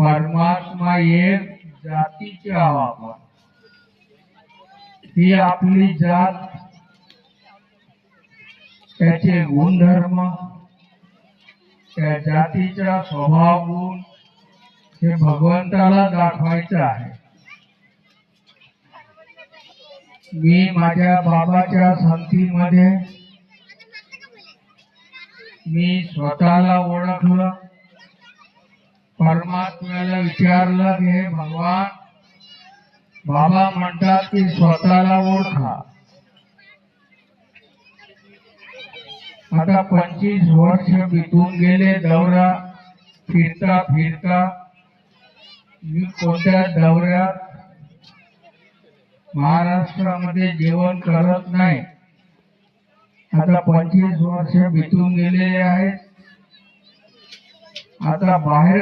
परमात्मा एक जातीचे आहो ही आपली जात त्याचे गुणधर्म त्या जातीचा स्वभाव गुण हे भगवंताला दाखवायचं आहे. मी माझ्या बाबाच्या संतीमध्ये मी स्वतःला ओळखलं. परमात्म्याला विचारलं की हे भगवान बाबा म्हणतात की स्वतःला ओळखा. आता पंचवीस वर्ष बितून गेले दौरा फिरता फिरता. मी कोणत्या दौऱ्यात? महाराष्ट्रामध्ये जेवण करत नाही. आता पंचवीस वर्ष बितून गेलेले आहेत. आता बाहेर